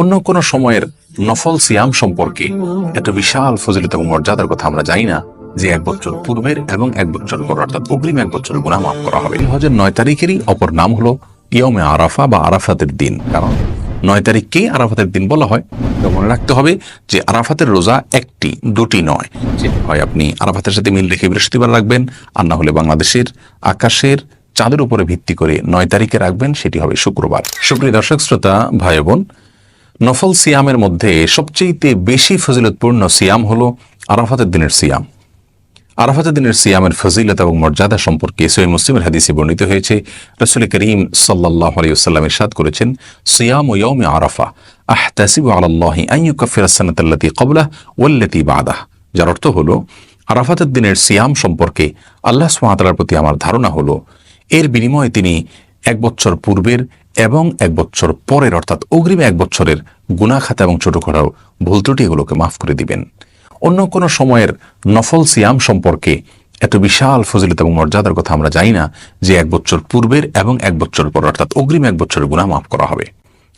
অন্য কোনো সময়ের নফল সিয়াম সম্পর্কে এত বিশাল ফজিলত এবং মর্যাদার কথা আমরা জানি না যে এক বছর পূর্বের এবং এক বছর পর, অর্থাৎ অগ্রিম এক বছর গুণা মাফ করা হবে। হজের নয় তারিখেরই অপর নাম হলো ইয়মে আরাফা বা আরাফাতের দিন। কারণ নয় তারিখকেই আরাফাতের দিন বলা হয়। তো মনে রাখতে হবে যে আরাফাতের রোজা একটি, দুটি নয়। হয় আপনি আরাফাতের সাথে মিল রেখে বৃহস্পতিবার রাখবেন, আর না হলে বাংলাদেশের আকাশের চাঁদের উপরে ভিত্তি করে নয় তারিখে রাখবেন, সেটি হবে শুক্রবার। সুপ্রিয় দর্শক, শ্রোতা, ভাই বোন নফল সিয়ামের মধ্যে সবচেয়ে বেশি ফজিলতপূর্ণ সিয়াম হল আরাফাতের দিনের সিয়াম। আরাফাতের দিনের সিয়ামের ফজিলত এবং মর্যাদা সম্পর্কে সৈয় মুসলিমের হাদিসে বর্ণিত হয়েছে, রসুল করিম সাল্লাহ আলিয়াল্লামের সাদ করেছেন, সিয়াম ইয়মে আরাফা, আহতাসিবু আলাল্লাহি আইয়ু কফির সানাতাল্লাতি কবলাহ ওয়াল্লাতি বাদাহ। যার অর্থ হলো, আরাফাতের দিনের সিয়াম সম্পর্কে আল্লাহ সুমাতালার প্রতি আমার ধারণা হলো, এর বিনিময়ে তিনি এক বছর পূর্বের এবং এক বছর পরের, অর্থাৎ অগ্রিম এক বছরের গুণাখাতা এবং ছোটখাটো ভুল ত্রুটি এগুলোকে মাফ করে দিবেন। অন্য কোনো সময়ের নফল সিয়াম সম্পর্কে এত বিশাল ফজিলত এবং মর্যাদার কথা আমরা জানি না যে এক বছর পূর্বের এবং এক বছর পর, অর্থাৎ অগ্রিম এক বছরের গুণা মাফ করা হবে।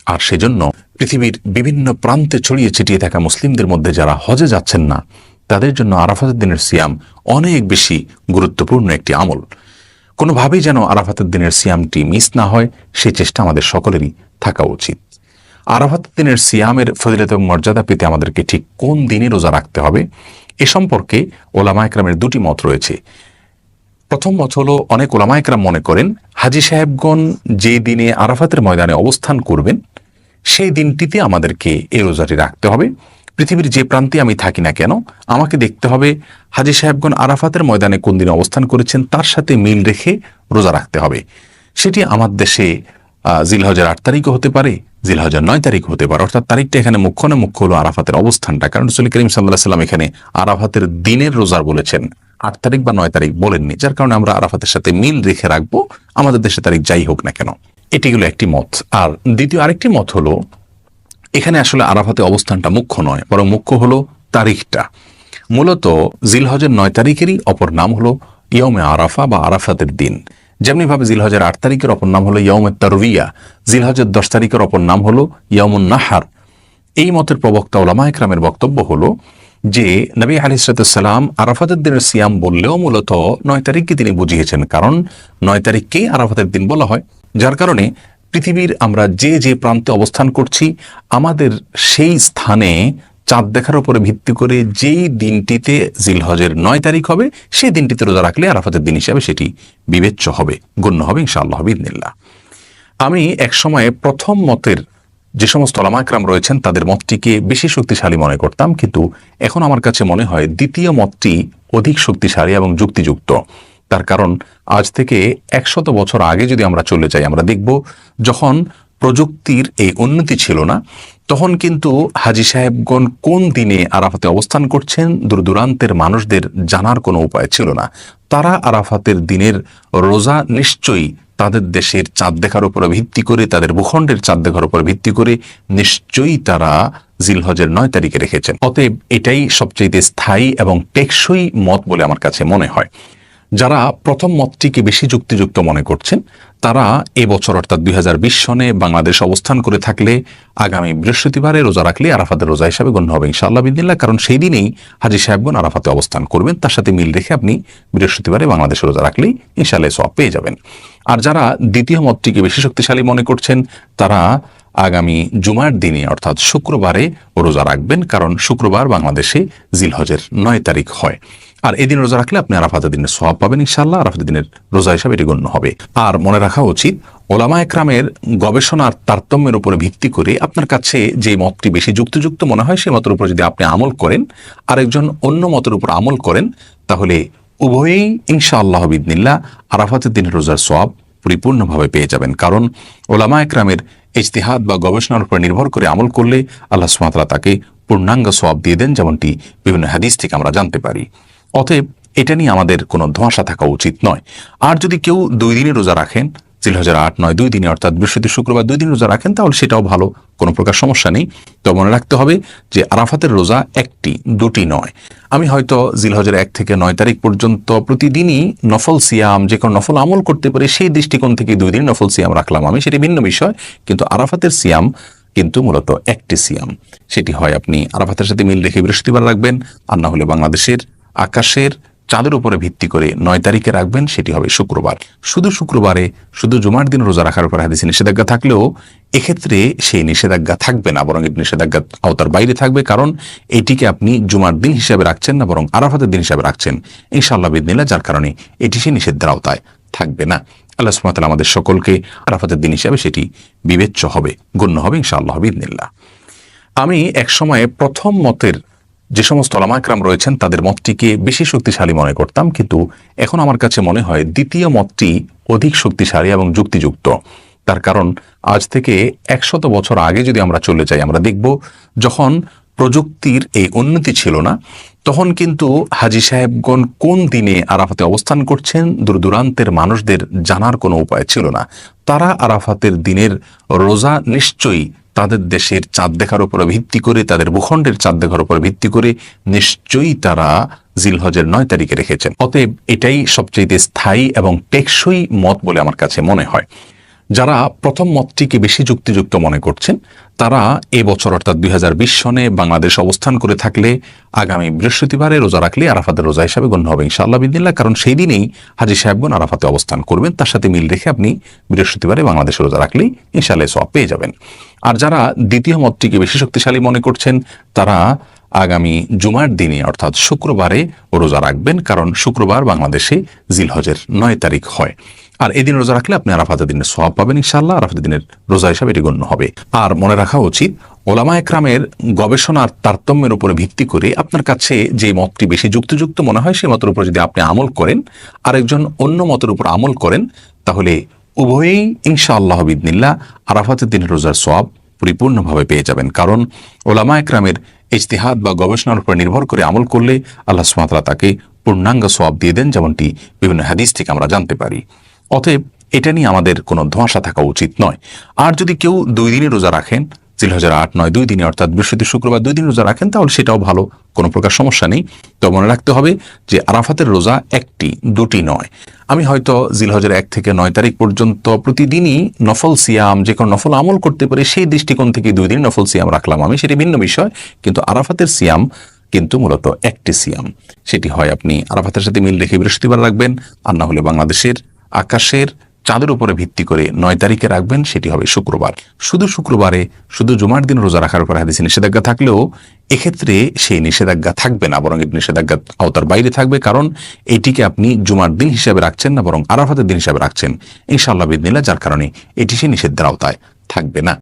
আর সেজন্য পৃথিবীর বিভিন্ন প্রান্তে ছড়িয়ে ছিটিয়ে থাকা মুসলিমদের মধ্যে যারা হজে যাচ্ছেন না, তাদের জন্য আরাফাতের দিনের সিয়াম অনেক বেশি গুরুত্বপূর্ণ একটি আমল। কোনোভাবেই যেন আরাফাতের দিনের সিয়ামটি মিস না হয় সেই চেষ্টা আমাদের সকলেরই থাকা উচিত। আরাফাতের দিনের সিয়ামের ফজিলত এবং মর্যাদা পেতে আমাদেরকে ঠিক কোন দিনে রোজা রাখতে হবে, এ সম্পর্কে ওলামা একরামের দুটি মত রয়েছে। প্রথম মত হলো, অনেক ওলামা একরাম মনে করেন, হাজি সাহেবগণ যে দিনে আরাফাতের ময়দানে অবস্থান করবেন, সেই দিনটিতে আমাদেরকে এই রোজাটি রাখতে হবে। পৃথিবীর যে প্রান্তে আমি থাকি না কেন, আমাকে দেখতে হবে হাজি সাহেবগণ আরাফাতের ময়দানে কোন দিনে অবস্থান করেছেন, তার সাথে মিল রেখে রোজা রাখতে হবে। সেটি আমার দেশে জিলহজের আট তারিখও হতে পারে, জিলহজের নয় তারিখ হতে পারে। অর্থাৎ তারিখটা এখানে মুখ্য না মুখ্য হলো আরাফাতের অবস্থানটা। কারণ রসুল করিম সাল্লাহ সাল্লাম এখানে আরাফাতের দিনের রোজার বলেছেন। আট তারিখ বা নয় তারিখ বলেননি, যার কারণে আমরা আরাফাতের সাথে মিল রেখে রাখব। আমাদের দেশে তারিখ যাই হোক না কেন। এটি হলো একটি মত। আর দ্বিতীয় আরেকটি মত হলো এখানে আসলে আরাফাতে অবস্থানটা মুখ্য নয়, বরং মুখ্য হলো তারিখটা। মূলত জিলহজের নয় তারিখেরই অপর নাম হলো ইয়মে আরাফা বা আরাফাতের দিন। যেমনিভাবে জিলহজের আট তারিখের অপর নাম হলো ইয়মে তারবিয়া জিলহজের দশ তারিখের অপর নাম হলো ইয়মুন নাহার। এই মতের প্রবক্তা ওলামা একরামের বক্তব্য হলো যে, নবী আলিসালাম আরাফাতের দিনের সিয়াম বললেও মূলত নয় তারিখকে তিনি বুঝিয়েছেন, কারণ নয় তারিখকেই আরাফাতের দিন বলা হয়। যার কারণে পৃথিবীর আমরা যে যে প্রান্তে অবস্থান করছি, আমাদের সেই স্থানে চাঁদ দেখার উপরে ভিত্তি করে যেই দিনটিতে জিলহজের নয় তারিখ হবে, সেই দিনটিতে রোজা রাখলে আরাফাতের দিন হিসাবে সেটি বিবেচ্য হবে, গণ্য হবে ইনশাআল্লাহ বিদিনিল্লাহ আমি এক সময়ে প্রথম মতের যে সমস্ত ওলামাকরাম রয়েছেন, তাদের মতটিকে বেশি শক্তিশালী মনে করতাম, কিন্তু এখন আমার কাছে মনে হয় দ্বিতীয় মতটি অধিক শক্তিশালী এবং যুক্তিযুক্ত। তার কারণ আজ থেকে একশত বছর আগে যদি আমরা চলে যাই, আমরা দেখব যখন প্রযুক্তির এই উন্নতি ছিল না, তখন কিন্তু হাজি সাহেবগণ কোন দিনে আরাফাতে অবস্থান করছেন দূর দূরান্তের মানুষদের জানার কোনো উপায় ছিল না। তারা আরাফাতের দিনের রোজা নিশ্চয়ই তাদের দেশের চাঁদ দেখার উপরে ভিত্তি করে, তাদের ভূখণ্ডের চাঁদ দেখার উপরে ভিত্তি করে নিশ্চয়ই তারা জিলহজের নয় তারিখে রেখেছেন। অতএব এটাই সবচেয়ে স্থায়ী এবং টেকসই মত বলে আমার কাছে মনে হয়। যারা প্রথম মতটিকে বেশি যুক্তিযুক্ত মনে করছেন, তারা এবছর অর্থাৎ দুই হাজার বিশ সনে বাংলাদেশ অবস্থান করে থাকলে আগামী বৃহস্পতিবারে রোজা রাখলে আরাফাতের রোজা হিসাবে গণ্য হবে ইনশাআল্লাহ বিদিল্লা কারণ সেই দিনেই হাজি সাহেবগণ আরাফাতে অবস্থান করবেন। তার সাথে মিল রেখে আপনি বৃহস্পতিবারে বাংলাদেশে রোজা রাখলেই ইনশাআল্লাহ সব পেয়ে যাবেন। আর যারা দ্বিতীয় মতটিকে বেশি শক্তিশালী মনে করছেন, তারা আগামী জুমার দিনে, অর্থাৎ শুক্রবারে রোজা রাখবেন, কারণ শুক্রবার বাংলাদেশে জিলহজের নয় তারিখ হয়। আর এদিন রোজা রাখলে আপনি আরাফাতের দিনের সব পাবেন ইনশাল্লাহ আরাফাতের দিনের রোজা হিসাবে এটি গণ্য হবে। আর মনে রাখা উচিত, ওলামা একরামের গবেষণার তারতম্যের উপরে ভিত্তি করে আপনার কাছে যে মতটি বেশি যুক্তিযুক্ত মনে হয়, সেই মতের উপর যদি আপনি আমল করেন, আরেকজন অন্য মতের উপর আমল করেন, তাহলে উভয়েই ইনশাআল্লাহ বিদনিল্লা আরাফাতের দিনের রোজার সব পরিপূর্ণভাবে পেয়ে যাবেন। কারণ ওলামা একরামের ইজতিহাদ বা গবেষণার উপর নির্ভর করে আমল করলে আল্লাহ সুমাতলা তাকে পূর্ণাঙ্গ সোয়াব দিয়ে দেন, যেমনটি বিভিন্ন হাদিস থেকে আমরা জানতে পারি। অতএব এটা নিয়ে আমাদের কোনো ধোঁয়াশা থাকা উচিত নয়। আর যদি কেউ দুই দিনে রোজা রাখেন জিল হাজার আট নয় দুই দিনে, অর্থাৎ বৃহস্পতি, শুক্রবার দুই দিন রোজা রাখেন, তাহলে সেটাও ভালো, কোনো প্রকার সমস্যা নেই। তো মনে রাখতে হবে যে আরাফাতের রোজা একটি, দুটি নয়। আমি হয়তো জিলহজের এক থেকে নয় তারিখ পর্যন্ত প্রতিদিনই নফল সিয়াম, যে কোনো নফল আমল করতে পারি, সেই দৃষ্টিকোণ থেকে দুই দিন নফল সিয়াম রাখলাম আমি, সেটি ভিন্ন বিষয়, কিন্তু আরাফাতের সিয়াম কিন্তু মূলত একটি সিয়াম। সেটি হয় আপনি আরাফাতের সাথে মিল রেখে বৃহস্পতিবার রাখবেন, আর না হলে বাংলাদেশের, আকাশের চাঁদের উপরে ভিত্তি করে নয় তারিখে রাখবেন, সেটি হবে শুক্রবার। শুধু শুক্রবারে, শুধু জুমার দিন রোজা রাখার উপর হাদিসে নিষেধাজ্ঞা থাকলেও এক্ষেত্রে সেই নিষেধাজ্ঞা থাকবে না, বরং এটি নিষেধাজ্ঞা আওতার বাইরে থাকবে, কারণ এটিকে আপনি জুমার দিন হিসাবে রাখছেন না, বরং আরাফাতের দিন হিসাবে রাখছেন। ইনশাআল্লাহ বিদিনিল্লা যার কারণে এটি সেই নিষেধের আওতায় থাকবে না। আল্লাহ সুমাতাল আমাদের সকলকে আরাফাতের দিন হিসাবে সেটি বিবেচ্য হবে, গণ্য হবে ইনশাআল্লাহ বিদিনিল্লা আমি এক সময়ে প্রথম মতের যে সমস্ত ওলামাকরাম রয়েছেন, তাদের মতটিকে বেশি শক্তিশালী মনে করতাম, কিন্তু এখন আমার কাছে মনে হয় দ্বিতীয় মতটি অধিক শক্তিশালী এবং যুক্তিযুক্ত। তার কারণ, আজ থেকে একশত বছর আগে যদি আমরা চলে যাই, আমরা দেখব যখন প্রযুক্তির এই উন্নতি ছিল না, তখন কিন্তু হাজি সাহেবগণ কোন দিনে আরাফাতে অবস্থান করছেন দূর দূরান্তের মানুষদের জানার কোনো উপায় ছিল না। তারা আরাফাতের দিনের রোজা নিশ্চয়ই তাদের দেশের চাঁদ দেখার উপর ভিত্তি করে, তাদের ভূখণ্ডের চাঁদ দেখার উপর ভিত্তি করে নিশ্চয়ই তারা জিলহজের নয় তারিখে রেখেছেন। অতএব এটাই সবচেয়ে স্থায়ী এবং টেকসই মত বলে আমার কাছে মনে হয়। যারা প্রথম মতটিকে বেশি যুক্তিযুক্ত মনে করছেন, তারা এ বছর অর্থাৎ দুই হাজার বিশ সনে বাংলাদেশ অবস্থান করে থাকলে আগামী বৃহস্পতিবারে রোজা রাখলে আরাফাতের রোজা হিসাবে গণ্য হবে ইনশাআল্লাহ বিদিল্লা কারণ সেই দিনেই হাজি সাহেবগণ আরাফাতে অবস্থান করবেন। তার সাথে মিল রেখে আপনি বৃহস্পতিবারে বাংলাদেশে রোজা রাখলেই ইনশাআল্লাহ সব পেয়ে যাবেন। আর যারা দ্বিতীয় মতটিকে বেশি শক্তিশালী মনে করছেন, তারা আগামী জুমার দিনে, অর্থাৎ শুক্রবারে রোজা রাখবেন, কারণ শুক্রবার বাংলাদেশে জিলহজের নয় তারিখ হয়। আর এদিন রোজা রাখলে আপনি আরাফাতের দিনের সওয়াব পাবেন ইনশাল্লাহ আরাফাতের দিনের রোজা হিসাবে এটি গণ্য হবে। আর মনে রাখা উচিত, ওলামা একরামের গবেষণার তারতম্যের উপরে ভিত্তি করে আপনার কাছে যে মতটি বেশি যুক্তিযুক্ত মনে হয় সেই মতের উপর যদি আপনি আমল করেন, আরেকজন অন্য মতের উপর আমল করেন, তাহলে উভয়েই ইনশাআল্লাহ বিদনিল্লা আরাফাতের দিনের রোজার সওয়াব পরিপূর্ণভাবে পেয়ে যাবেন। কারণ ওলামা একরামের ইজতেহাদ বা গবেষণার উপর নির্ভর করে আমল করলে আল্লাহ সুমাতলা তাকে পূর্ণাঙ্গ সওয়াব দিয়ে দেন, যেমনটি বিভিন্ন হাদিস থেকে আমরা জানতে পারি। অতএব এটা নিয়ে আমাদের কোনো ধোঁয়াশা থাকা উচিত নয়। আর যদি কেউ দুই দিনে রোজা রাখেন জিল হাজার আট নয় দুই দিনে, অর্থাৎ বৃহস্পতি, শুক্রবার দুই দিন রোজা রাখেন, তাহলে সেটাও ভালো, কোনো প্রকার সমস্যা নেই। তো মনে রাখতে হবে যে আরাফাতের রোজা একটি, দুটি নয়। আমি হয়তো জিলহজের এক থেকে নয় তারিখ পর্যন্ত প্রতিদিনই নফল সিয়াম, যে কোনো নফল আমল করতে পারি, সেই দৃষ্টিকোণ থেকে দুই দিন নফল সিয়াম রাখলাম আমি, সেটি ভিন্ন বিষয়। কিন্তু আরাফাতের সিয়াম কিন্তু মূলত একটি সিয়াম। সেটি হয় আপনি আরাফাতের সাথে মিল রেখে বৃহস্পতিবার রাখবেন, আর না হলে বাংলাদেশের, আকাশের চাঁদের উপরে ভিত্তি করে নয় তারিখে রাখবেন, সেটি হবে শুক্রবার। শুধু শুক্রবারে, শুধু জুমার দিন রোজা রাখার উপর হাদিসে নিষেধাজ্ঞা থাকলেও এক্ষেত্রে সেই নিষেধাজ্ঞা থাকবে না, বরং এটি নিষেধাজ্ঞা আওতার বাইরে থাকবে, কারণ এটিকে আপনি জুমার দিন হিসাবে রাখছেন না, বরং আরাফাতের দিন হিসাবে রাখছেন। ইনশাআল্লাহ বিদিনিল্লা যার কারণে এটি সেই নিষেধের আওতায় থাকবে না।